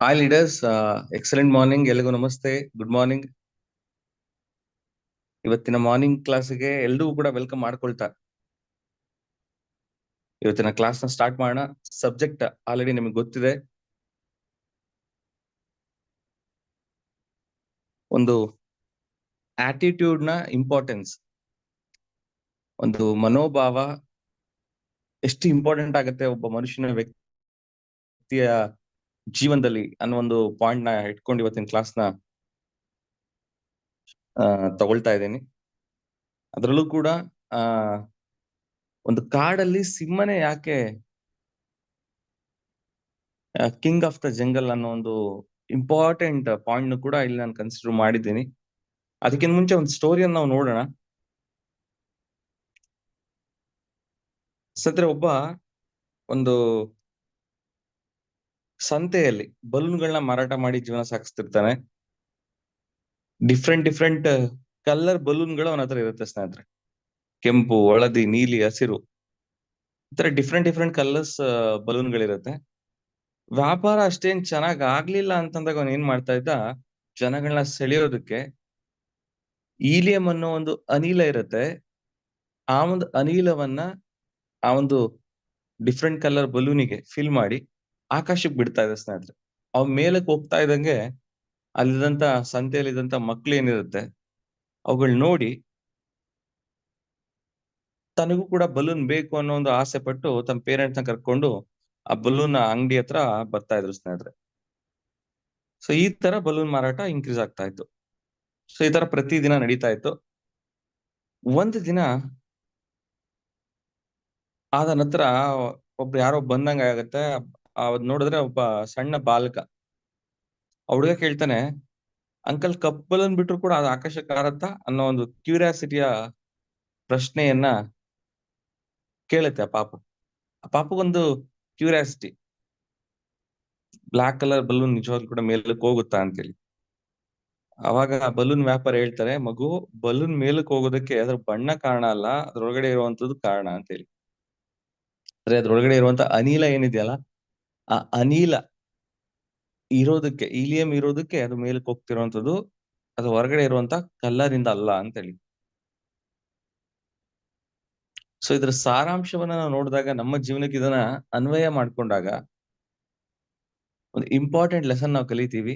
Hi leaders excellent morning ಎಲ್ರಿಗೂ ನಮಸ್ತೆ. Good morning ಇವತ್ತಿನ ಮಾರ್ನಿಂಗ್ ಕ್ಲಾಸ್ಗೆ ಎಲ್ರಿಗೂ ಕೂಡ ವೆಲ್ಕಮ್ ಮಾಡ್ಕೊಳ್ತಾ. ಇವತ್ತಿನ ಕ್ಲಾಸ್ನ ಸ್ಟಾರ್ಟ್ ಮಾಡೋಣ. ಸಬ್ಜೆಕ್ಟ್ ಆಲ್ರೆಡಿ ನಿಮಗೆ ಗೊತ್ತಿದೆ. ಒಂದು ಆಟಿಟ್ಯೂಡ್ನ ಇಂಪಾರ್ಟೆನ್ಸ್ ಒಂದು ಮನೋಭಾವ ಎಷ್ಟು ಇಂಪಾರ್ಟೆಂಟ್ ಆಗುತ್ತೆ ಒಬ್ಬ ಮನುಷ್ಯನ ವ್ಯಕ್ತಿಯ ಜೀವನದಲ್ಲಿ ಅನ್ನೋ ಒಂದು ಪಾಯಿಂಟ್ನ ಇಟ್ಕೊಂಡು ಇವತ್ತಿನ ಕ್ಲಾಸ್ನ ತಗೊಳ್ತಾ ಇದ್ದೀನಿ. ಅದರಲ್ಲೂ ಕೂಡ, ಆ, ಒಂದು ಕಾಡಲ್ಲಿ ಸಿಂಹನೇ ಯಾಕೆ ಕಿಂಗ್ ಆಫ್ ದ ಜಂಗಲ್ ಅನ್ನೋ ಒಂದು ಇಂಪಾರ್ಟೆಂಟ್ ಪಾಯಿಂಟ್ ಕೂಡ ಇಲ್ಲಿ ನಾನು ಕನ್ಸಿಡರ್ ಮಾಡಿದ್ದೀನಿ. ಅದಕ್ಕಿಂತ ಮುಂಚೆ ಒಂದು ಸ್ಟೋರಿಯನ್ನು ನಾವು ನೋಡೋಣ. ಸದ್ರೆ ಒಬ್ಬ ಒಂದು ಸಂತೆಯಲ್ಲಿ ಬಲೂನ್ಗಳನ್ನ ಮಾರಾಟ ಮಾಡಿ ಜೀವನ ಸಾಗಿಸ್ತಿರ್ತಾನೆ. ಡಿಫ್ರೆಂಟ್ ಡಿಫ್ರೆಂಟ್ ಕಲರ್ ಬಲೂನ್ಗಳು ಅವನ ಹತ್ರ ಇರುತ್ತೆ ಸ್ನೇಹಿತರೆ. ಕೆಂಪು, ಹಳದಿ, ನೀಲಿ, ಹಸಿರು. ಈ ತರ ಡಿಫ್ರೆಂಟ್ ಡಿಫ್ರೆಂಟ್ ಕಲರ್ಸ್ ಬಲೂನ್ಗಳಿರುತ್ತೆ. ವ್ಯಾಪಾರ ಅಷ್ಟೇನ್ ಚೆನ್ನಾಗ್ ಆಗ್ಲಿಲ್ಲ ಅಂತಂದಾಗ ಅವನ್ ಏನ್ ಮಾಡ್ತಾ ಇದ್ದ? ಜನಗಳನ್ನ ಸೆಳೆಯೋದಕ್ಕೆ ಈಲಿಯಂ ಅನ್ನೋ ಒಂದು ಅನಿಲ ಇರುತ್ತೆ. ಆ ಒಂದು ಅನಿಲವನ್ನ ಆ ಒಂದು ಡಿಫ್ರೆಂಟ್ ಕಲರ್ ಬಲೂನಿಗೆ ಫಿಲ್ ಮಾಡಿ ಆಕಾಶಕ್ಕೆ ಬಿಡ್ತಾ ಇದೆ ಸ್ನೇಹಿತರೆ. ಅವ್ ಮೇಲಕ್ಕೆ ಹೋಗ್ತಾ ಇದ್ದಂಗೆ ಅಲ್ಲಿದಂತ ಸಂತೆಯಲ್ಲಿದ್ದಂತ ಮಕ್ಳು ಏನಿರುತ್ತೆ, ಅವುಗಳ್ ನೋಡಿ ತನಗೂ ಕೂಡ ಬಲೂನ್ ಬೇಕು ಅನ್ನೋ ಒಂದು ಆಸೆ ಪಟ್ಟು ತಮ್ಮ ಪೇರೆಂಟ್ಸ್ನ ಕರ್ಕೊಂಡು ಆ ಬಲೂನ್ ಅಂಗಡಿ ಹತ್ರ ಬರ್ತಾ ಇದ್ರು ಸ್ನೇಹಿತರೆ. ಸೊ ಈ ತರ ಬಲೂನ್ ಮಾರಾಟ ಇನ್ಕ್ರೀಸ್ ಆಗ್ತಾ ಇತ್ತು. ಸೊ ಈ ತರ ಪ್ರತಿ ದಿನ ನಡೀತಾ ಇತ್ತು. ಒಂದು ದಿನ ಆದ ನಂತರ ಒಬ್ರು ಯಾರೋ ಬಂದಂಗ ಆಗತ್ತೆ ಅದ್ ನೋಡಿದ್ರೆ ಒಬ್ಬ ಸಣ್ಣ ಬಾಲಕ. ಹುಡುಗ ಕೇಳ್ತಾನೆ, ಅಂಕಲ್, ಕಪ್ಪಲ್ ಬಿಟ್ರು ಕೂಡ ಅದು ಆಕಾಶ ಹಾರತ್ತ ಅನ್ನೋ ಒಂದು ಕ್ಯೂರಿಯಾಸಿಟಿಯ ಪ್ರಶ್ನೆಯನ್ನ ಕೇಳುತ್ತೆ ಆ ಪಾಪು. ಆ ಪಾಪಗೊಂದು ಕ್ಯೂರಿಯಾಸಿಟಿ. ಬ್ಲಾಕ್ ಕಲರ್ ಬಲೂನ್ ನಿಜವಾಗ್ಲೂ ಕೂಡ ಮೇಲಕ್ಕೆ ಹೋಗುತ್ತಾ ಅಂತೇಳಿ. ಅವಾಗ ಬಲೂನ್ ವ್ಯಾಪಾರ ಹೇಳ್ತಾರೆ, ಮಗು, ಬಲೂನ್ ಮೇಲಕ್ಕೆ ಹೋಗೋದಕ್ಕೆ ಅದ್ರ ಬಣ್ಣ ಕಾರಣ ಅಲ್ಲ, ಅದ್ರೊಳಗಡೆ ಇರುವಂತದ್ದು ಕಾರಣ ಅಂತೇಳಿ. ಅಂದ್ರೆ ಅದ್ರೊಳಗಡೆ ಇರುವಂತ ಅನಿಲ ಏನಿದೆಯಲ್ಲ ಆ ಅನಿಲ ಇರೋದಕ್ಕೆ ಇಲಿಯಂ ಇರೋದಕ್ಕೆ ಅದು ಮೇಲಕ್ಕೆ ಹೋಗ್ತಿರುವಂತದ್ದು ಅದು ಹೊರಗಡೆ ಇರುವಂತ ಕಲ್ಲರಿಂದ ಅಲ್ಲ ಅಲ್ಲ ಅಂತೇಳಿ. ಸೊ ಇದ್ರ ಸಾರಾಂಶವನ್ನ ನಾವು ನೋಡಿದಾಗ, ನಮ್ಮ ಜೀವನಕ್ಕೆ ಇದನ್ನ ಅನ್ವಯ ಮಾಡ್ಕೊಂಡಾಗ, ಒಂದು ಇಂಪಾರ್ಟೆಂಟ್ ಲೆಸನ್ ನಾವು ಕಲಿತೀವಿ.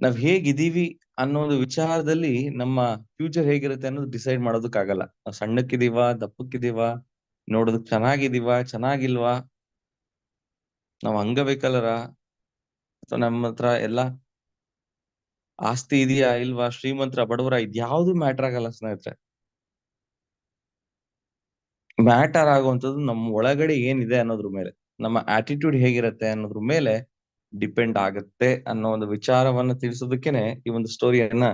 ನಾವ್ ಹೇಗಿದ್ದೀವಿ ಅನ್ನೋ ಒಂದು ವಿಚಾರದಲ್ಲಿ ನಮ್ಮ ಫ್ಯೂಚರ್ ಹೇಗಿರುತ್ತೆ ಅನ್ನೋದು ಡಿಸೈಡ್ ಮಾಡೋದಕ್ಕಾಗಲ್ಲ. ನಾವು ಸಣ್ಣಕ್ಕಿದೀವ ದಪ್ಪಕ್ಕಿದೀವ ನೋಡೋದಕ್ ಚೆನ್ನಾಗಿದೀವ ಚೆನ್ನಾಗಿಲ್ವಾ ನಾವ್ ಅಂಗವಿಕಲರ ಅಥವಾ ನಮ್ಮ ಹತ್ರ ಎಲ್ಲ ಆಸ್ತಿ ಇದೆಯಾ ಇಲ್ವಾ, ಶ್ರೀಮಂತರ, ಬಡವರ ಇದ್ಯಾವ್ದು ಮ್ಯಾಟರ್ ಆಗಲ್ಲ ಸ್ನೇಹಿತರೆ. ಮ್ಯಾಟರ್ ಆಗುವಂಥದ್ದು ನಮ್ಮ ಒಳಗಡೆ ಏನಿದೆ ಅನ್ನೋದ್ರ ಮೇಲೆ, ನಮ್ಮ ಆಟಿಟ್ಯೂಡ್ ಹೇಗಿರುತ್ತೆ ಅನ್ನೋದ್ರ ಮೇಲೆ ಡಿಪೆಂಡ್ ಆಗುತ್ತೆ ಅನ್ನೋ ಒಂದು ವಿಚಾರವನ್ನ ತಿಳಿಸೋದಕ್ಕೇನೆ ಈ ಒಂದು ಸ್ಟೋರಿಯನ್ನ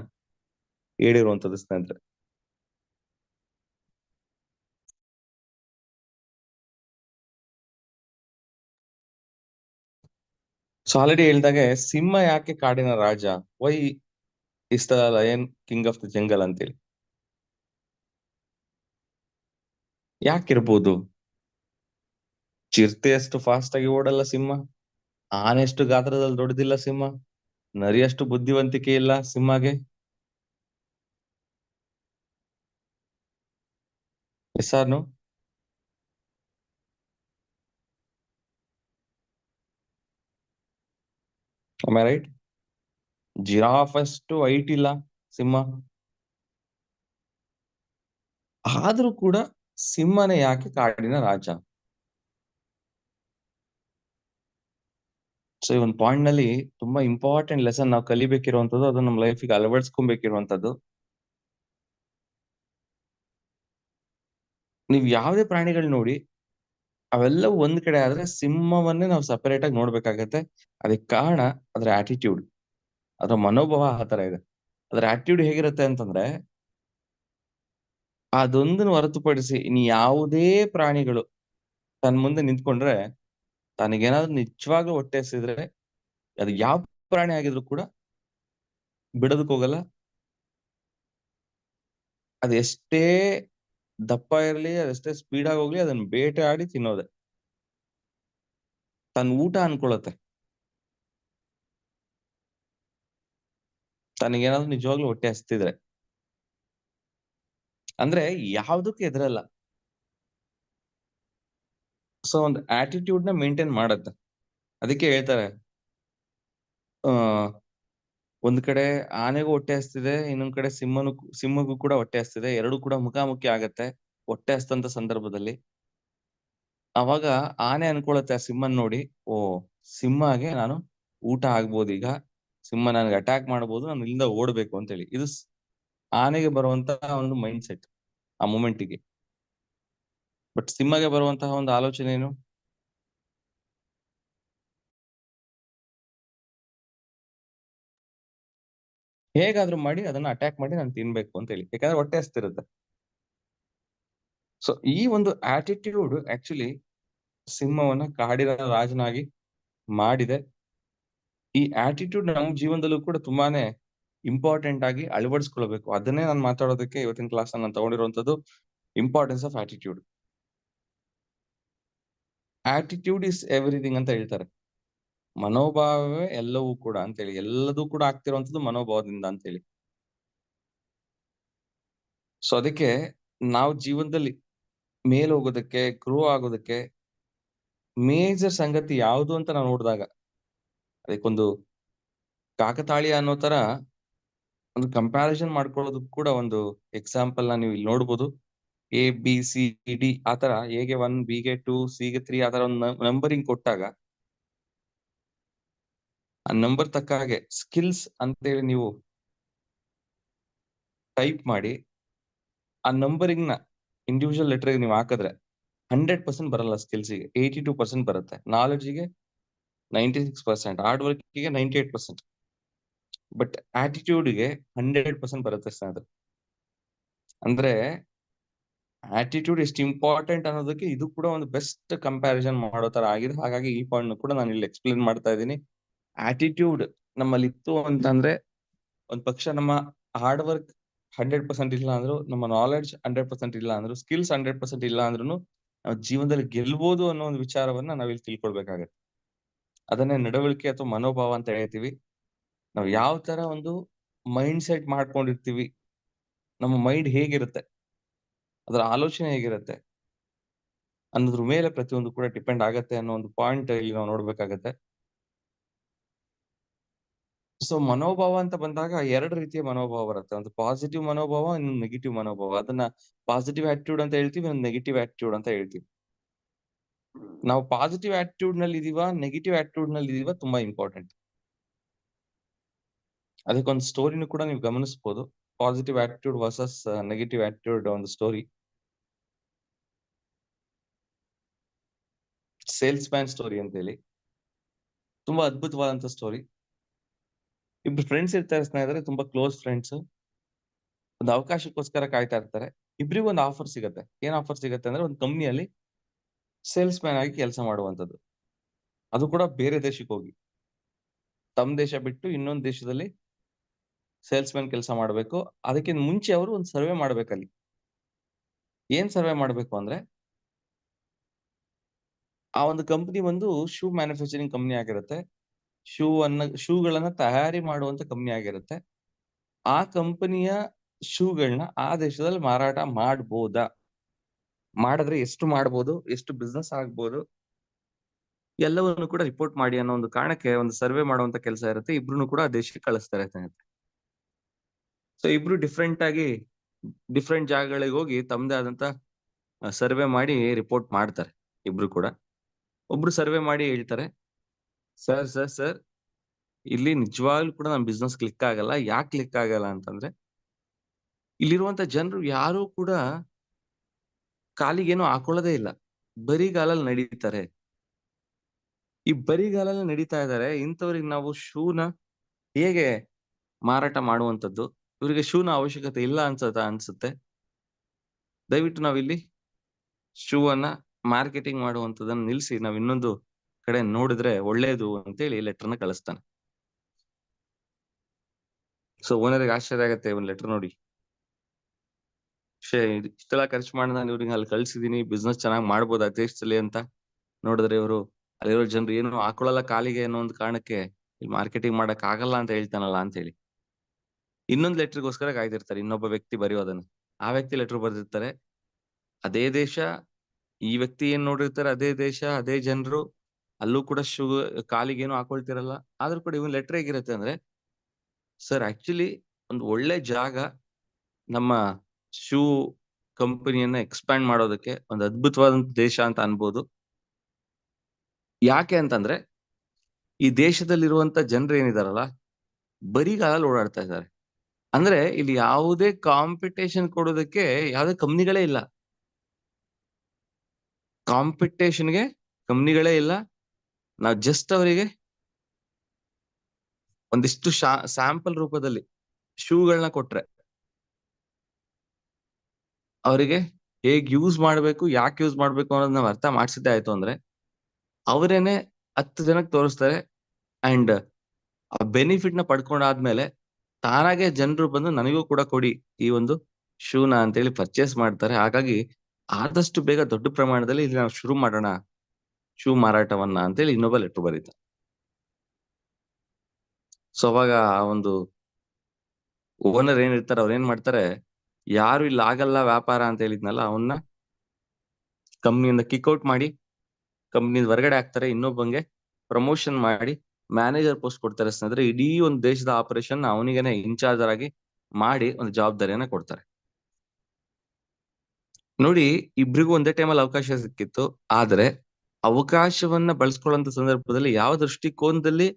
ಹೇಳಿರುವಂತದ್ದು ಸ್ನೇಹಿತರೆ. ಸೊ ಆಲ್ರೆಡಿ ಹೇಳ್ದಾಗೆ, ಸಿಂಹ ಯಾಕೆ ಕಾಡಿನ ರಾಜ? Why is the lion king of the jungle ಅಂತೇಳಿ. ಯಾಕಿರ್ಬೋದು? ಚಿರತೆ ಅಷ್ಟು ಫಾಸ್ಟ್ ಆಗಿ ಓಡಲ್ಲ ಸಿಂಹ. ಆನೆಷ್ಟು ಗಾತ್ರದಲ್ಲಿ ದೊಡ್ಡದಿಲ್ಲ ಸಿಂಹ. ನರಿಯಷ್ಟು ಬುದ್ಧಿವಂತಿಕೆ ಇಲ್ಲ ಸಿಂಹಗೆ. ಎಸ್ಸಾರ್ನು ರೈಟ್ ಜಿರಾಫ್ ಅಷ್ಟು ಹೈಟ್ ಇಲ್ಲ ಸಿಂಹ ಆದ್ರೂ ಕೂಡ ಸಿಂಹನೇ ಯಾಕೆ ಕಾಡಿನ ರಾಜ? ಸೊ ಈ ಒಂದು ಪಾಯಿಂಟ್ನಲ್ಲಿ ತುಂಬಾ ಇಂಪಾರ್ಟೆಂಟ್ ಲೆಸನ್ ನಾವು ಕಲಿಬೇಕಿರುವಂತದ್ದು ಅದು ನಮ್ಮ ಲೈಫಿಗೆ ಅಳವಡಿಸ್ಕೊಬೇಕಿರುವಂತದ್ದು ನೀವು ಯಾವುದೇ ಪ್ರಾಣಿಗಳು ನೋಡಿ ಅವೆಲ್ಲವೂ ಒಂದ್ ಕಡೆ ಆದ್ರೆ ಸಿಂಹವನ್ನೇ ನಾವು ಸಪರೇಟ್ ಆಗಿ ನೋಡ್ಬೇಕಾಗತ್ತೆ. ಅದಕ್ಕೆ ಕಾರಣ ಅದ್ರ ಆಟಿಟ್ಯೂಡ್ ಅದ್ರ ಮನೋಭಾವ ಆ ತರ ಇದೆ. ಅದ್ರ ಆಟಿಟ್ಯೂಡ್ ಹೇಗಿರುತ್ತೆ ಅಂತಂದ್ರೆ ಅದೊಂದನ್ನು ಹೊರತುಪಡಿಸಿ ಇನ್ ಯಾವುದೇ ಪ್ರಾಣಿಗಳು ತನ್ನ ಮುಂದೆ ನಿಂತ್ಕೊಂಡ್ರೆ ತನಗೇನಾದ್ರು ನಿಜವಾಗ್ಲೂ ಹೊಟ್ಟೆ ಹಸಿದ್ರೆ ಅದು ಯಾವ ಪ್ರಾಣಿ ಆಗಿದ್ರು ಕೂಡ ಬಿಡೋದಕ್ಕೆ ಹೋಗಲ್ಲ ಅದ್ ಎಷ್ಟೇ ದಪ್ಪ ಇರಲಿ, ಅದೆಷ್ಟೇ ಸ್ಪೀಡ್ ಆಗಿ ಹೋಗ್ಲಿ, ಅದನ್ನ ಬೇಟೆ ಆಡಿ ತಿನ್ನೋದೆ. ತನ್ನ ಊಟ ಅನ್ಕೊಳತ್ತೆ. ತನಗೇನಾದ್ರು ನಿಜವಾಗ್ಲೂ ಹೊಟ್ಟೆ ಹಸ್ತಿದ್ರೆ. ಅಂದ್ರೆ ಯಾವ್ದಕ್ಕೆ ಎದುರಲ್ಲ ಸೊ, ಒಂದು ಆಟಿಟ್ಯೂಡ್ನ ಮೇಂಟೈನ್ ಮಾಡತ್ತೆ. ಅದಕ್ಕೆ ಹೇಳ್ತಾರೆ, ಆ ಒಂದ್ ಕಡೆ ಆನೆಗೂ ಹೊಟ್ಟೆ ಹಸ್ತಿದೆ, ಇನ್ನೊಂದ್ ಕಡೆ ಸಿಂಹನು ಸಿಂಹಗೂ ಕೂಡ ಹೊಟ್ಟೆ ಹಸ್ತಿದೆ, ಎರಡು ಕೂಡ ಮುಖಾಮುಖಿ ಆಗತ್ತೆ ಹೊಟ್ಟೆ ಹಸ್ತಂತ ಸಂದರ್ಭದಲ್ಲಿ. ಅವಾಗ ಆನೆ ಅನ್ಕೊಳತ್ತೆ ಆ ಸಿಂಹನ್ ನೋಡಿ, ಓ ಸಿಂಹಗೆ ನಾನು ಊಟ ಆಗ್ಬೋದು ಈಗ, ಸಿಂಹ ನನಗೆ ಅಟ್ಯಾಕ್ ಮಾಡ್ಬೋದು, ನಾನು ಇಲ್ಲಿಂದ ಓಡ್ಬೇಕು ಅಂತ ಹೇಳಿ ಇದು ಆನೆಗೆ ಬರುವಂತಹ ಒಂದು ಮೈಂಡ್ ಸೆಟ್ ಆ ಮೂಮೆಂಟಿಗೆ ಬಟ್ ಸಿಂಹಗೆ ಬರುವಂತಹ ಒಂದು ಆಲೋಚನೆ ಏನು? ಹೇಗಾದ್ರೂ ಮಾಡಿ ಅದನ್ನ ಅಟ್ಯಾಕ್ ಮಾಡಿ ನಾನು ತಿನ್ಬೇಕು ಅಂತ ಹೇಳಿ. ಯಾಕಂದ್ರೆ ಹೊಟ್ಟೆ ಹಸ್ತಿರುತ್ತೆ. ಸೊ ಈ ಒಂದು ಆಟಿಟ್ಯೂಡ್ ಆಕ್ಚುಲಿ ಸಿಂಹವನ್ನ ಕಾಡಿನ ರಾಜನಾಗಿ ಮಾಡಿದೆ. ಈ ಆಟಿಟ್ಯೂಡ್ ನಮ್ ಜೀವನದಲ್ಲೂ ಕೂಡ ತುಂಬಾನೇ ಇಂಪಾರ್ಟೆಂಟ್ ಆಗಿ ಅಳವಡಿಸ್ಕೊಳ್ಬೇಕು. ಅದನ್ನೇ ನಾನು ಮಾತಾಡೋದಕ್ಕೆ ಇವತ್ತಿನ ಕ್ಲಾಸ್ ನಾನು ತಗೊಂಡಿರುವಂತದ್ದು importance of attitude attitude is everything ಅಂತ ಹೇಳ್ತಾರೆ. ಮನೋಭಾವವೇ ಎಲ್ಲವೂ ಕೂಡ ಅಂತ ಹೇಳಿ ಎಲ್ಲದೂ ಕೂಡ ಆಗ್ತಿರುವಂತದ್ದು ಮನೋಭಾವದಿಂದ ಅಂತ ಹೇಳಿ ಸೊ ಅದಕ್ಕೆ ನಾವು ಜೀವನದಲ್ಲಿ ಮೇಲ್ ಹೋಗೋದಕ್ಕೆ ಗ್ರೋ ಆಗೋದಕ್ಕೆ ಮೇಜರ್ ಸಂಗತಿ ಯಾವುದು ಅಂತ ನಾವು ನೋಡಿದಾಗ, ಅದಕ್ಕೊಂದು ಕಾಕತಾಳೀಯ ಅನ್ನೋ ತರ ಒಂದು ಕಂಪ್ಯಾರಿಸನ್ ಮಾಡ್ಕೊಳ್ಳೋದಕ್ಕೂ ಕೂಡ ಒಂದು ಎಕ್ಸಾಂಪಲ್ನ ನೀವು ಇಲ್ಲಿ ನೋಡ್ಬೋದು. ಎ ಬಿ ಸಿ ಡಿ ಆತರ ಎಗೆ ಒನ್ ಬಿ ಗೆ ಟೂ ಸಿ ಗೆ ತ್ರೀ ಆತರ ಒಂದು ನಂಬರಿಂಗ್ ಕೊಟ್ಟಾಗ ಆ ನಂಬರ್ ತಕ್ಕ ಹಾಗೆ ಸ್ಕಿಲ್ಸ್ ಅಂತೇಳಿ ನೀವು ಟೈಪ್ ಮಾಡಿ ಆ ನಂಬರಿಂಗ್ನ ಇಂಡಿವಿಜುವಲ್ ಲೆಟರ್ ನೀವು ಹಾಕಿದ್ರೆ ಹಂಡ್ರೆಡ್ ಪರ್ಸೆಂಟ್ ಬರಲ್ಲ ಸ್ಕಿಲ್ಸಿಗೆ ಏಯ್ಟಿ ಟೂ ಪರ್ಸೆಂಟ್ ಬರುತ್ತೆ. ನಾಲೆಡ್ಜಿಗೆ ನೈಂಟಿ ಸಿಕ್ಸ್ ಪರ್ಸೆಂಟ್ ಹಾರ್ಡ್ ವರ್ಕಿಗೆ ನೈಂಟಿ ಏಟ್ ಪರ್ಸೆಂಟ್ ಬಟ್ ಆಟಿಟ್ಯೂಡ್ಗೆ ಹಂಡ್ರೆಡ್ ಪರ್ಸೆಂಟ್ ಬರುತ್ತೆ ಸ್ನೇಹಿತರೆ. ಅಂದ್ರೆ ಆಟಿಟ್ಯೂಡ್ ಎಷ್ಟು ಇಂಪಾರ್ಟೆಂಟ್ ಅನ್ನೋದಕ್ಕೆ ಇದು ಕೂಡ ಒಂದು ಬೆಸ್ಟ್ ಕಂಪ್ಯಾರಿಸನ್ ಮಾಡೋ ತರ ಆಗಿದೆ. ಹಾಗಾಗಿ ಈ ಪಾಯಿಂಟ್ ಕೂಡ ನಾನು ಇಲ್ಲಿ ಎಕ್ಸ್ಪ್ಲೇನ್ ಮಾಡ್ತಾ ಇದ್ದೀನಿ. ಆಟಿಟ್ಯೂಡ್ ನಮ್ಮಲ್ಲಿ ಇತ್ತು ಅಂತಂದ್ರೆ ಒಂದ್ ಪಕ್ಷ ನಮ್ಮ ಹಾರ್ಡ್ ವರ್ಕ್ ಹಂಡ್ರೆಡ್ ಪರ್ಸೆಂಟ್ ಇಲ್ಲ ಅಂದ್ರು, ನಮ್ಮ ನಾಲೆಡ್ಜ್ ಹಂಡ್ರೆಡ್ ಪರ್ಸೆಂಟ್ ಇಲ್ಲ ಅಂದ್ರು ಸ್ಕಿಲ್ಸ್ ಹಂಡ್ರೆಡ್ ಪರ್ಸೆಂಟ್ ಇಲ್ಲ ಅಂದ್ರೂ ನಾವು ಜೀವನದಲ್ಲಿ ಗೆಲ್ಬಹುದು ಅನ್ನೋ ಒಂದು ವಿಚಾರವನ್ನ ನಾವಿಲ್ಲಿ ತಿಳ್ಕೊಳ್ಬೇಕಾಗತ್ತೆ. ಅದನ್ನೇ ನಡವಳಿಕೆ ಅಥವಾ ಮನೋಭಾವ ಅಂತ ಹೇಳ್ತೀವಿ. ನಾವು ಯಾವ ತರ ಒಂದು ಮೈಂಡ್ ಸೆಟ್ ಮಾಡ್ಕೊಂಡಿರ್ತೀವಿ, ನಮ್ಮ ಮೈಂಡ್ ಹೇಗಿರುತ್ತೆ, ಅದರ ಆಲೋಚನೆ ಹೇಗಿರುತ್ತೆ ಅನ್ನೋದ್ರ ಮೇಲೆ ಪ್ರತಿಯೊಂದು ಕೂಡ ಡಿಪೆಂಡ್ ಆಗತ್ತೆ ಅನ್ನೋ ಒಂದು ಪಾಯಿಂಟ್ ಇಲ್ಲಿ ನಾವು ನೋಡ್ಬೇಕಾಗತ್ತೆ. ಸೊ ಮನೋಭಾವ ಅಂತ ಬಂದಾಗ ಎರಡು ರೀತಿಯ ಮನೋಭಾವ ಬರುತ್ತೆ. ಒಂದು ಪಾಸಿಟಿವ್ ಮನೋಭಾವ, ಇನ್ನೊಂದು ನೆಗೆಟಿವ್ ಮನೋಭಾವ. ಅದನ್ನ ಪಾಸಿಟಿವ್ ಆಟಿಟ್ಯೂಡ್ ಅಂತ ಹೇಳ್ತೀವಿ ನೆಗೆಟಿವ್ ಆಟಿಟ್ಯೂಡ್ ಅಂತ ಹೇಳ್ತೀವಿ. ನಾವು ಪಾಸಿಟಿವ್ ಆಟಿಟ್ಯೂಡ್ನಲ್ಲಿ ಇದೀವ ನೆಗೆಟಿವ್ ಆಟಿಟ್ಯೂಡ್ನಲ್ಲಿ ಇದೀವ ತುಂಬಾ ಇಂಪಾರ್ಟೆಂಟ್ ಅದಕ್ಕೊಂದು ಸ್ಟೋರಿನೂ ಕೂಡ ನೀವು ಗಮನಿಸಬಹುದು positive attitude versus negative attitude ಒಂದು ಸ್ಟೋರಿ ಸೇಲ್ಸ್ ಮ್ಯಾನ್ ಸ್ಟೋರಿ ಅಂತ ಹೇಳಿ ತುಂಬಾ ಅದ್ಭುತವಾದಂತ ಸ್ಟೋರಿ ಇಬ್ರು ಫ್ರೆಂಡ್ಸ್ ಇರ್ತಾರೆ ಸ್ನೇಹಿತರೆ, ತುಂಬಾ ಕ್ಲೋಸ್ ಫ್ರೆಂಡ್ಸ್ ಒಂದು ಅವಕಾಶಕ್ಕೋಸ್ಕರ ಕಾಯ್ತಾ ಇರ್ತಾರೆ. ಇಬ್ರಿಗೂ ಒಂದು ಆಫರ್ ಸಿಗತ್ತೆ. ಏನ್ ಆಫರ್ ಸಿಗತ್ತೆ ಅಂದ್ರೆ ಒಂದು ಕಂಪ್ನಿಯಲ್ಲಿ ಸೇಲ್ಸ್ ಮ್ಯಾನ್ ಆಗಿ ಕೆಲಸ ಮಾಡುವಂತದ್ದು ಅದು ಕೂಡ ಬೇರೆ ದೇಶಕ್ಕೆ ಹೋಗಿ. ತಮ್ಮ ದೇಶ ಬಿಟ್ಟು ಇನ್ನೊಂದು ದೇಶದಲ್ಲಿ ಸೇಲ್ಸ್ ಮ್ಯಾನ್ ಕೆಲಸ ಮಾಡಬೇಕು. ಅದಕ್ಕಿಂತ ಮುಂಚೆ ಅವರು ಒಂದು ಸರ್ವೆ ಮಾಡ್ಬೇಕಲ್ಲಿ ಏನ್ ಸರ್ವೆ ಮಾಡ್ಬೇಕು ಅಂದ್ರೆ, ಆ ಒಂದು ಕಂಪನಿ ಒಂದು ಶೂ ಮ್ಯಾನುಫ್ಯಾಕ್ಚರಿಂಗ್ ಕಂಪ್ನಿ ಆಗಿರುತ್ತೆ. ಶೂ ಅನ್ನ ಶೂಗಳನ್ನ ತಯಾರಿ ಮಾಡುವಂತ ಕಂಪನಿ ಆಗಿರುತ್ತೆ. ಆ ಕಂಪನಿಯ ಶೂಗಳನ್ನ ಆ ದೇಶದಲ್ಲಿ ಮಾರಾಟ ಮಾಡ್ಬೋದಾ? ಮಾಡಿದ್ರೆ ಎಷ್ಟು ಮಾಡ್ಬೋದು? ಎಷ್ಟು ಬಿಸ್ನೆಸ್ ಆಗ್ಬೋದು? ಎಲ್ಲವನ್ನು ಕೂಡ ರಿಪೋರ್ಟ್ ಮಾಡಿ ಅನ್ನೋ ಒಂದು ಕಾರಣಕ್ಕೆ ಒಂದು ಸರ್ವೆ ಮಾಡುವಂತ ಕೆಲಸ ಇರುತ್ತೆ. ಇಬ್ರು ಕೂಡ ಆ ದೇಶಕ್ಕೆ ಕಳಿಸ್ತಾರೆ ಸೊ ಇಬ್ರು ಡಿಫ್ರೆಂಟ್ ಆಗಿ ಡಿಫ್ರೆಂಟ್ ಜಾಗಗಳಿಗೆ ಹೋಗಿ ತಮ್ಮದೇ ಆದಂತ ಸರ್ವೆ ಮಾಡಿ ರಿಪೋರ್ಟ್ ಮಾಡ್ತಾರೆ. ಇಬ್ರು ಕೂಡ. ಒಬ್ರು ಸರ್ವೆ ಮಾಡಿ ಹೇಳ್ತಾರೆ. ಸರ್ ಸರ್ ಸರ್, ಇಲ್ಲಿ ನಿಜವಾಗ್ಲೂ ಕೂಡ ನಮ್ ಬಿಸ್ನೆಸ್ ಕ್ಲಿಕ್ ಆಗಲ್ಲ. ಯಾಕೆ ಕ್ಲಿಕ್ ಆಗಲ್ಲ ಅಂತಂದ್ರೆ, ಇಲ್ಲಿರುವಂತ ಜನರು ಯಾರು ಕೂಡ ಕಾಲಿಗೇನು ಹಾಕೊಳ್ಳೋದೇ ಇಲ್ಲ. ಬರಿಗಾಲಲ್ಲಿ ನಡೀತಾರೆ. ಈ ಬರಿಗಾಲಲ್ಲಿ ನಡೀತಾ ಇದ್ದಾರೆ ಇಂಥವ್ರಿಗೆ ನಾವು ಶೂನ ಹೇಗೆ ಮಾರಾಟ ಮಾಡುವಂತದ್ದು ಇವರಿಗೆ ಶೂನ ಅವಶ್ಯಕತೆ ಇಲ್ಲ ಅನ್ಸತ್ತ ಅನ್ಸುತ್ತೆ. ದಯವಿಟ್ಟು ನಾವಿಲ್ಲಿ ಶೂ ಅನ್ನ ಮಾರ್ಕೆಟಿಂಗ್ ಮಾಡುವಂಥದ್ದನ್ನು ನಿಲ್ಸಿ ನಾವ್ ಇನ್ನೊಂದು ಕಡೆ ನೋಡಿದ್ರೆ ಒಳ್ಳೇದು ಅಂತೇಳಿ ಲೆಟರ್ನ ಕಳಿಸ್ತಾನೆ. ಸೊ ಓನರ್ಗೆ ಆಶ್ಚರ್ಯ ಆಗತ್ತೆ ಒಂದ್ ಲೆಟರ್ ನೋಡಿ. ಶೇ ಇಷ್ಟೆಲ್ಲ ಖರ್ಚು ಮಾಡಿ ನಾನು ಇವ್ರಿಗೆ ಅಲ್ಲಿ ಕಳ್ಸಿದೀನಿ ಬಿಸ್ನೆಸ್ ಚೆನ್ನಾಗಿ ಮಾಡ್ಬೋದು ದೇಶದಲ್ಲಿ ಅಂತ ನೋಡಿದ್ರೆ ಇವರು, ಅಲ್ಲಿರೋ ಜನರು ಏನು ಹಾಕೊಳ್ಳಲ್ಲ ಕಾಲಿಗೆ ಅನ್ನೋ ಒಂದು ಕಾರಣಕ್ಕೆ ಇಲ್ಲಿ ಮಾರ್ಕೆಟಿಂಗ್ ಮಾಡಕ್ ಆಗಲ್ಲ ಅಂತ ಹೇಳ್ತಾನಲ್ಲ ಅಂತ ಹೇಳಿ ಇನ್ನೊಂದು ಲೆಟರ್ಗೋಸ್ಕರ ಕಾಯ್ದಿರ್ತಾರೆ, ಇನ್ನೊಬ್ಬ ವ್ಯಕ್ತಿ ಬರೆಯೋದನ್ನ ಆ ವ್ಯಕ್ತಿ ಲೆಟರ್ ಬರೆದಿರ್ತಾರೆ. ಅದೇ ದೇಶ, ಈ ವ್ಯಕ್ತಿ ಏನ್ ನೋಡಿರ್ತಾರೆ, ಅದೇ ದೇಶ, ಅದೇ ಜನರು ಅಲ್ಲೂ ಕೂಡ ಶೂ ಕಾಲಿಗೆ ಏನು ಹಾಕೊಳ್ತಿರಲ್ಲ. ಆದ್ರೂ ಕೂಡ ಇವನ್ ಲೆಟರ್ ಹೇಗಿರುತ್ತೆ ಅಂದ್ರೆ ಸರ್ ಆಕ್ಚುಲಿ ಒಂದು ಒಳ್ಳೆ ಜಾಗ ನಮ್ಮ ಶೂ ಕಂಪನಿಯನ್ನ ಎಕ್ಸ್ಪ್ಯಾಂಡ್ ಮಾಡೋದಕ್ಕೆ ಒಂದು ಅದ್ಭುತವಾದಂತ ದೇಶ ಅಂತ ಅನ್ಬೋದು. ಯಾಕೆ ಅಂತಂದ್ರೆ, ಈ ದೇಶದಲ್ಲಿರುವಂತ ಜನರು ಏನಿದಾರಲ್ಲ ಬರಿಗಾಲಲ್ಲಿ ಓಡಾಡ್ತಾ ಇದ್ದಾರೆ. ಅಂದ್ರೆ ಇಲ್ಲಿ ಯಾವುದೇ ಕಾಂಪಿಟೇಷನ್ ಕೊಡೋದಕ್ಕೆ ಯಾವುದೇ ಕಂಪ್ನಿಗಳೇ ಇಲ್ಲ. ಕಾಂಪಿಟೇಷನ್ಗೆ ಕಂಪ್ನಿಗಳೇ ಇಲ್ಲ. ನಾವು ಜಸ್ಟ್ ಅವರಿಗೆ ಒಂದಿಷ್ಟು ಸ್ಯಾಂಪಲ್ ರೂಪದಲ್ಲಿ ಶೂಗಳನ್ನ ಕೊಟ್ರೆ ಅವರಿಗೆ ಹೇಗ್ ಯೂಸ್ ಮಾಡ್ಬೇಕು, ಯಾಕೆ ಯೂಸ್ ಮಾಡ್ಬೇಕು ಅನ್ನೋದನ್ನ ನಾವ್ ಅರ್ಥ ಮಾಡ್ಸಿದ್ದೆ ಆಯ್ತು ಅಂದ್ರೆ ಅವರೇನೆ ಹತ್ತು ಜನಕ್ಕೆ ತೋರಿಸ್ತಾರೆ ಅಂಡ್ ಆ ಬೆನಿಫಿಟ್ನ ಪಡ್ಕೊಂಡಾದ್ಮೇಲೆ ತಾನಾಗೆ ಜನರು ಬಂದು ನನಗೂ ಕೂಡ ಕೊಡಿ ಈ ಒಂದು ಶೂನ ಅಂತೇಳಿ ಪರ್ಚೇಸ್ ಮಾಡ್ತಾರೆ. ಹಾಗಾಗಿ ಆದಷ್ಟು ಬೇಗ ದೊಡ್ಡ ಪ್ರಮಾಣದಲ್ಲಿ ಇಲ್ಲಿ ನಾವು ಶುರು ಮಾಡೋಣ ಶೂ ಮಾರಾಟವನ್ನ ಅಂತೇಳಿ ಇನ್ನೊಬ್ಬ ಲೆಟ್ರ್ ಬರೀತ. ಸೊ ಅವಾಗ ಆ ಒಂದು ಓನರ್ ಏನಿರ್ತಾರೆ ಅವ್ರ ಏನ್ ಮಾಡ್ತಾರೆ, ಯಾರು ಇಲ್ಲಿ ಆಗಲ್ಲ ವ್ಯಾಪಾರ ಅಂತ ಹೇಳಿದ್ನಲ್ಲ ಅವನ್ನ ಕಂಪ್ನಿಯಿಂದ ಕಿಕ್ಔಟ್ ಮಾಡಿ ಕಂಪ್ನಿಯಿಂದ ಹೊರಗಡೆ ಹಾಕ್ತಾರೆ, ಇನ್ನೊಬ್ಬಂಗೆ ಪ್ರಮೋಷನ್ ಮಾಡಿ ಮ್ಯಾನೇಜರ್ ಪೋಸ್ಟ್ ಕೊಡ್ತಾರೆ. ಸ್ನೇಹಿತರೆ, ಇಡೀ ಒಂದು ದೇಶದ ಆಪರೇಷನ್ ಅವನಿಗೇನೆ ಇನ್ಚಾರ್ಜರ್ ಆಗಿ ಮಾಡಿ ಒಂದು ಜವಾಬ್ದಾರಿಯನ್ನ ಕೊಡ್ತಾರೆ. ನೋಡಿ, ಇಬ್ರಿಗೂ ಒಂದೇ ಟೈಮಲ್ಲಿ ಅವಕಾಶ ಸಿಕ್ಕಿತ್ತು. ಆದ್ರೆ ಅವಕಾಶವನ್ನ ಬಳಸ್ಕೊಳ್ಳುವಂತ ಸಂದರ್ಭದಲ್ಲಿ ಯಾವ ದೃಷ್ಟಿಕೋನದಲ್ಲಿ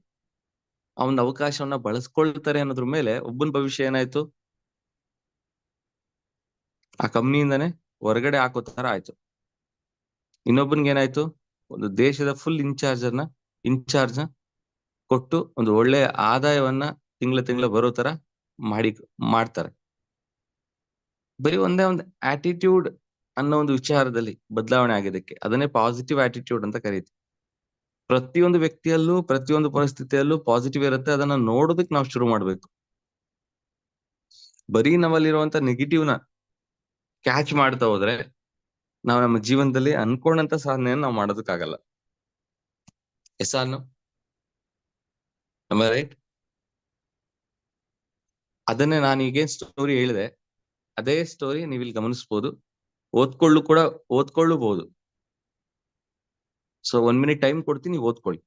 ಅವನ ಅವಕಾಶವನ್ನ ಬಳಸ್ಕೊಳ್ತಾರೆ ಅನ್ನೋದ್ರ ಮೇಲೆ ಒಬ್ಬನ ಭವಿಷ್ಯ ಏನಾಯ್ತು? ಆ ಕಂಪ್ನಿಯಿಂದಾನೆ ಹೊರಗಡೆ ಹಾಕೋ ತರ ಆಯ್ತು. ಇನ್ನೊಬ್ಬನ್ಗೆ ಏನಾಯ್ತು? ಒಂದು ದೇಶದ ಫುಲ್ ಇನ್ಚಾರ್ಜರ್ನ ಇನ್ಚಾರ್ಜ್ ಕೊಟ್ಟು ಒಂದು ಒಳ್ಳೆ ಆದಾಯವನ್ನ ತಿಂಗಳ ತಿಂಗಳ ಬರೋ ತರ ಮಾಡಿ ಮಾಡ್ತಾರೆ. ಬರೀ ಒಂದೇ ಒಂದು ಆಟಿಟ್ಯೂಡ್ ಅನ್ನೋ ಒಂದು ವಿಚಾರದಲ್ಲಿ ಬದಲಾವಣೆ ಆಗಿದ್ದಕ್ಕೆ, ಅದನ್ನೇ ಪಾಸಿಟಿವ್ ಆಟಿಟ್ಯೂಡ್ ಅಂತ ಕರೀತೀವಿ. ಪ್ರತಿಯೊಂದು ವ್ಯಕ್ತಿಯಲ್ಲೂ, ಪ್ರತಿಯೊಂದು ಪರಿಸ್ಥಿತಿಯಲ್ಲೂ ಪಾಸಿಟಿವ್ ಇರುತ್ತೆ, ಅದನ್ನ ನೋಡೋದಕ್ಕೆ ನಾವು ಶುರು ಮಾಡ್ಬೇಕು. ಬರೀ ನಮ್ಮಲ್ಲಿರುವಂತ ನೆಗೆಟಿವ್ನ ಕ್ಯಾಚ್ ಮಾಡ್ತಾ ಹೋದ್ರೆ, ನಾವು ನಮ್ಮ ಜೀವನದಲ್ಲಿ ಅನ್ಕೊಂಡಂತ ಸಾಧನೆಯನ್ನು ನಾವು ಮಾಡೋದಕ್ಕಾಗಲ್ಲ. ಎಸ್ ರೈಟ್ ಅದನ್ನೇ ನಾನು ಈಗೇನ್ ಸ್ಟೋರಿ ಹೇಳಿದೆ. ಅದೇ ಸ್ಟೋರಿ ನೀವು ಇಲ್ಲಿ ಗಮನಿಸಬಹುದು ಓದ್ಕೊಳ್ಳು ಕೂಡ ಓದ್ಕೊಳ್ಳಬಹುದು ಸೊ ಒನ್ ಮಿನಿಟ್ ಟೈಮ್ ಕೊಡ್ತೀನಿ ಓದ್ಕೊಳ್ಳಿ.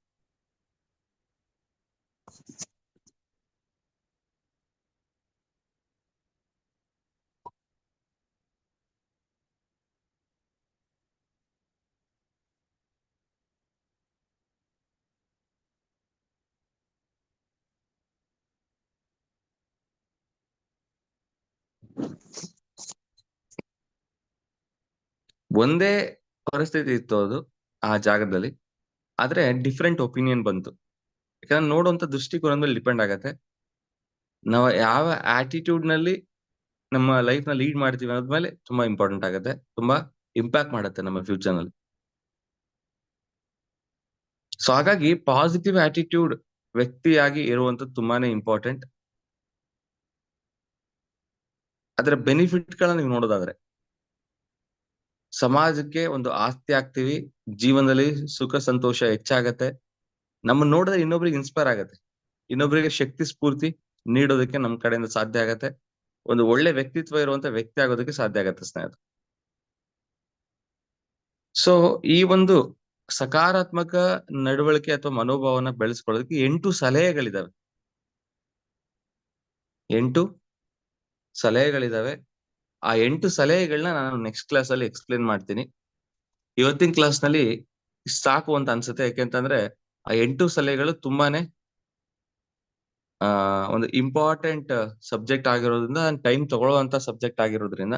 ಒಂದೇ ಪರಿಸ್ಥಿತಿ ಇತ್ತು ಅದು ಆ ಜಾಗದಲ್ಲಿ. ಆದ್ರೆ ಡಿಫ್ರೆಂಟ್ ಒಪಿನಿಯನ್ ಬಂತು. ಯಾಕಂದ್ರೆ ನೋಡುವಂತ ದೃಷ್ಟಿಕೋನ ಮೇಲೆ ಡಿಪೆಂಡ್ ಆಗತ್ತೆ. ನಾವು ಯಾವ ಆಟಿಟ್ಯೂಡ್ನಲ್ಲಿ ನಮ್ಮ ಲೈಫ್ನ ಲೀಡ್ ಮಾಡ್ತೀವಿ ಅನ್ನೋದ್ಮೇಲೆ ತುಂಬಾ ಇಂಪಾರ್ಟೆಂಟ್ ಆಗುತ್ತೆ. ತುಂಬಾ ಇಂಪ್ಯಾಕ್ಟ್ ಮಾಡುತ್ತೆ ನಮ್ಮ ಫ್ಯೂಚರ್ನಲ್ಲಿ. ಸೊ ಹಾಗಾಗಿ ಪಾಸಿಟಿವ್ ಆಟಿಟ್ಯೂಡ್ ವ್ಯಕ್ತಿಯಾಗಿ ಇರುವಂತದ್ದು ತುಂಬಾನೇ ಇಂಪಾರ್ಟೆಂಟ್ ಅದರ ಬೆನಿಫಿಟ್ ಗಳನ್ನ ನೀವು ನೋಡೋದಾದ್ರೆ ಸಮಾಜಕ್ಕೆ ಒಂದು ಆಸ್ತಿ ಆಗ್ತೀವಿ, ಜೀವನದಲ್ಲಿ ಸುಖ, ಸಂತೋಷ ಹೆಚ್ಚಾಗತ್ತೆ. ನಮ್ಮ ನೋಡಿದ್ರೆ ಇನ್ನೊಬ್ರಿಗೆ ಇನ್ಸ್ಪೈರ್ ಆಗತ್ತೆ. ಇನ್ನೊಬ್ರಿಗೆ ಶಕ್ತಿ, ಸ್ಫೂರ್ತಿ ನೀಡೋದಕ್ಕೆ ನಮ್ ಕಡೆಯಿಂದ ಸಾಧ್ಯ ಆಗತ್ತೆ. ಒಂದು ಒಳ್ಳೆ ವ್ಯಕ್ತಿತ್ವ ಇರುವಂತ ವ್ಯಕ್ತಿ ಆಗೋದಕ್ಕೆ ಸಾಧ್ಯ ಆಗತ್ತೆ ಸ್ನೇಹಿತ ಸೊ ಈ ಒಂದು ಸಕಾರಾತ್ಮಕ ನಡವಳಿಕೆ ಅಥವಾ ಮನೋಭಾವನ ಬೆಳೆಸ್ಕೊಳ್ಳೋದಕ್ಕೆ ಎಂಟು ಸಲಹೆಗಳಿದಾವೆ. ಎಂಟು ಸಲಹೆಗಳಿದಾವೆ. ಆ ಎಂಟು ಸಲಹೆಗಳನ್ನ ನಾನು ನೆಕ್ಸ್ಟ್ ಕ್ಲಾಸ್ ಅಲ್ಲಿ ಎಕ್ಸ್ಪ್ಲೇನ್ ಮಾಡ್ತೀನಿ. ಇವತ್ತಿನ ಕ್ಲಾಸ್ನಲ್ಲಿ ಸಾಕು ಅಂತ ಅನ್ಸುತ್ತೆ. ಯಾಕೆಂತಂದ್ರೆ ಆ ಎಂಟು ಸಲಹೆಗಳು ತುಂಬಾನೇ, ಆ, ಒಂದು ಇಂಪಾರ್ಟೆಂಟ್ ಸಬ್ಜೆಕ್ಟ್ ಆಗಿರೋದ್ರಿಂದ ಟೈಮ್ ತಗೊಳ್ಳುವಂತ ಸಬ್ಜೆಕ್ಟ್ ಆಗಿರೋದ್ರಿಂದ,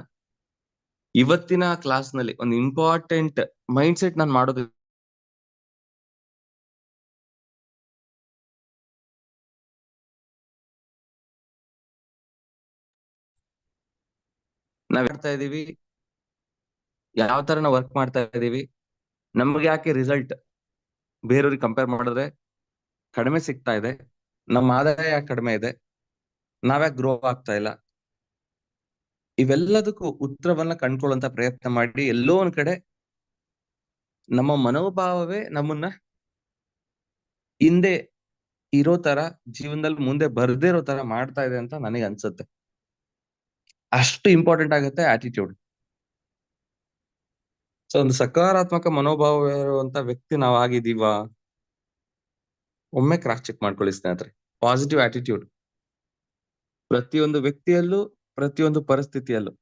ಇವತ್ತಿನ ಕ್ಲಾಸ್ನಲ್ಲಿ ಒಂದು ಇಂಪಾರ್ಟೆಂಟ್ ಮೈಂಡ್ ಸೆಟ್ ನಾನು ಮಾಡೋದು ನಾವ್ ಮಾಡ್ತಾ ಇದೀವಿ? ಯಾವ ತರ ನಾವ್ ವರ್ಕ್ ಮಾಡ್ತಾ ಇದೀವಿ? ನಮ್ಗೆ ಯಾಕೆ ರಿಸಲ್ಟ್ ಬೇರೆಯವ್ರಿಗೆ ಕಂಪೇರ್ ಮಾಡಿದ್ರೆ ಕಡಿಮೆ ಸಿಗ್ತಾ ಇದೆ. ನಮ್ಮ ಆದಾಯ ಯಾಕೆ ಕಡಿಮೆ ಇದೆ? ನಾವ್ಯಾಕೆ ಗ್ರೋ ಆಗ್ತಾ ಇಲ್ಲ? ಇವೆಲ್ಲದಕ್ಕೂ ಉತ್ತರವನ್ನ ಕಂಡ್ಕೊಳ್ಳುವಂತ ಪ್ರಯತ್ನ ಮಾಡಿ ಎಲ್ಲೋ ಒಂದ್ ಕಡೆ ನಮ್ಮ ಮನೋಭಾವವೇ ನಮ್ಮನ್ನ ಹಿಂದೆ ಇರೋ ತರ, ಜೀವನದಲ್ಲಿ ಮುಂದೆ ಬರ್ದಿರೋ ತರ ಮಾಡ್ತಾ ಇದೆ ಅಂತ ನನಗೆ ಅನ್ಸುತ್ತೆ. ಅಷ್ಟು ಇಂಪಾರ್ಟೆಂಟ್ ಆಗುತ್ತೆ ಆಟಿಟ್ಯೂಡ್ ಸೊ ಒಂದು ಸಕಾರಾತ್ಮಕ ಮನೋಭಾವ ಇರುವಂತ ವ್ಯಕ್ತಿ ನಾವ್ ಆಗಿದ್ದೀವ? ಒಮ್ಮೆ ಕ್ರಾಸ್ ಚೆಕ್ ಮಾಡ್ಕೊಳ್ಳಿ ಸ್ನೇಹಿತರೆ. ಪಾಸಿಟಿವ್ ಆಟಿಟ್ಯೂಡ್ ಪ್ರತಿಯೊಂದು ವ್ಯಕ್ತಿಯಲ್ಲೂ, ಪ್ರತಿಯೊಂದು ಪರಿಸ್ಥಿತಿಯಲ್ಲೂ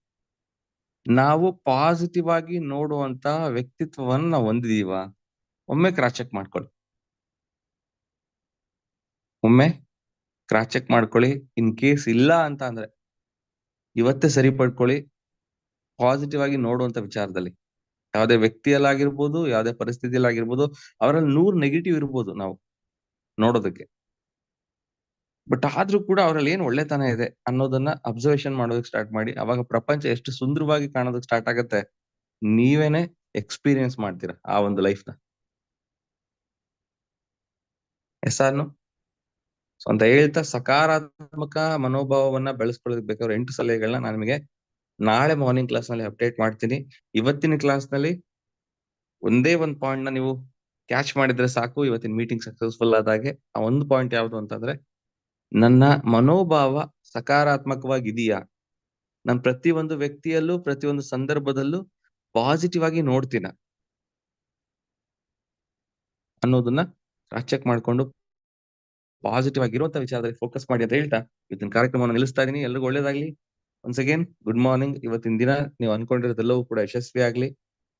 ನಾವು ಪಾಸಿಟಿವ್ ಆಗಿ ನೋಡುವಂತ ವ್ಯಕ್ತಿತ್ವವನ್ನು ನಾವು ಹೊಂದಿದೀವ? ಒಮ್ಮೆ ಕ್ರಾಸ್ ಚೆಕ್ ಮಾಡ್ಕೊಳ್ಳಿ. ಒಮ್ಮೆ ಕ್ರಾಸ್ ಚೆಕ್ ಮಾಡ್ಕೊಳ್ಳಿ. ಇನ್ ಕೇಸ್ ಇಲ್ಲ ಅಂತ ಅಂದ್ರೆ ಇವತ್ತೇ ಸರಿ ಪಡ್ಕೊಳ್ಳಿ ಪಾಸಿಟಿವ್ ಆಗಿ ನೋಡುವಂತ ವಿಚಾರದಲ್ಲಿ. ಯಾವುದೇ ವ್ಯಕ್ತಿಯಲ್ಲಾಗಿರ್ಬೋದು, ಯಾವುದೇ ಪರಿಸ್ಥಿತಿಯಲ್ಲಾಗಿರ್ಬೋದು, ಅವರಲ್ಲಿ ನೂರ್ ನೆಗೆಟಿವ್ ಇರ್ಬೋದು ನಾವು ನೋಡೋದಕ್ಕೆ. ಬಟ್ ಆದ್ರೂ ಕೂಡ ಅವರಲ್ಲಿ ಏನ್ ಒಳ್ಳೆತನ ಇದೆ ಅನ್ನೋದನ್ನ ಅಬ್ಸರ್ವೇಷನ್ ಮಾಡೋದಕ್ಕೆ ಸ್ಟಾರ್ಟ್ ಮಾಡಿ. ಅವಾಗ ಪ್ರಪಂಚ ಎಷ್ಟು ಸುಂದರವಾಗಿ ಕಾಣೋದಕ್ಕೆ ಸ್ಟಾರ್ಟ್ ಆಗತ್ತೆ ನೀವೇನೆ ಎಕ್ಸ್ಪೀರಿಯನ್ಸ್ ಮಾಡ್ತೀರಾ ಆ ಒಂದು ಲೈಫ್ನ? ಎಸಾನು ಸೊ ಅಂತ ಹೇಳ್ತಾ ಸಕಾರಾತ್ಮಕ ಮನೋಭಾವವನ್ನ ಬೆಳೆಸ್ಕೊಳ್ಳೋದಕ್ಕೆ ಬೇಕಾದ್ರೆ ಎಂಟು ಸಲಹೆಗಳನ್ನ ನಾನು ನಿಮಗೆ ನಾಳೆ ಮಾರ್ನಿಂಗ್ ಕ್ಲಾಸ್ನಲ್ಲಿ ಅಪ್ಡೇಟ್ ಮಾಡ್ತೀನಿ. ಇವತ್ತಿನ ಕ್ಲಾಸ್ನಲ್ಲಿ ಒಂದೇ ಒಂದ್ ಪಾಯಿಂಟ್ನ ನೀವು ಕ್ಯಾಚ್ ಮಾಡಿದ್ರೆ ಸಾಕು. ಇವತ್ತಿನ ಮೀಟಿಂಗ್ ಸಕ್ಸಸ್ಫುಲ್ ಆದಾಗೆ ಆ ಒಂದು ಪಾಯಿಂಟ್ ಯಾವುದು ಅಂತಂದ್ರೆ ನನ್ನ ಮನೋಭಾವ ಸಕಾರಾತ್ಮಕವಾಗಿದೆಯಾ? ನಾನು ಪ್ರತಿಯೊಂದು ವ್ಯಕ್ತಿಯಲ್ಲೂ, ಪ್ರತಿಯೊಂದು ಸಂದರ್ಭದಲ್ಲೂ ಪಾಸಿಟಿವ್ ಆಗಿ ನೋಡ್ತೀನ? ಅನ್ನೋದನ್ನ ಚೆಕ್ ಮಾಡ್ಕೊಂಡು ಪಾಸಿಟಿವ್ ಆಗಿರುವಂತ ವಿಚಾರದಲ್ಲಿ ಫೋಕಸ್ ಮಾಡಿ ಅಂತ ಹೇಳ್ತಾ ಇವತ್ತಿನ ಕಾರ್ಯಕ್ರಮವನ್ನು ನಿಲ್ಲಿಸ್ತಾ ಇದೀನಿ. ಎಲ್ರಿಗೂ ಒಳ್ಳೇದಾಗ್ಲಿ. ಒನ್ಸ್ ಅಗೇನ್ ಗುಡ್ ಮಾರ್ನಿಂಗ್ ಇವತ್ತಿನ ದಿನ ನೀವು ಅನ್ಕೊಂಡಿರೋದೆಲ್ಲವೂ ಕೂಡ ಯಶಸ್ವಿ ಆಗ್ಲಿ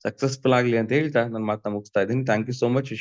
ಸಕ್ಸಸ್ಫುಲ್ ಆಗ್ಲಿ ಅಂತ ಹೇಳ್ತಾ ನನ್ನ ಮಾತನ್ನ ಮುಗಿಸ್ತಾ ಇದ್ದೀನಿ ಥ್ಯಾಂಕ್ ಯು ಸೋ ಮಚ್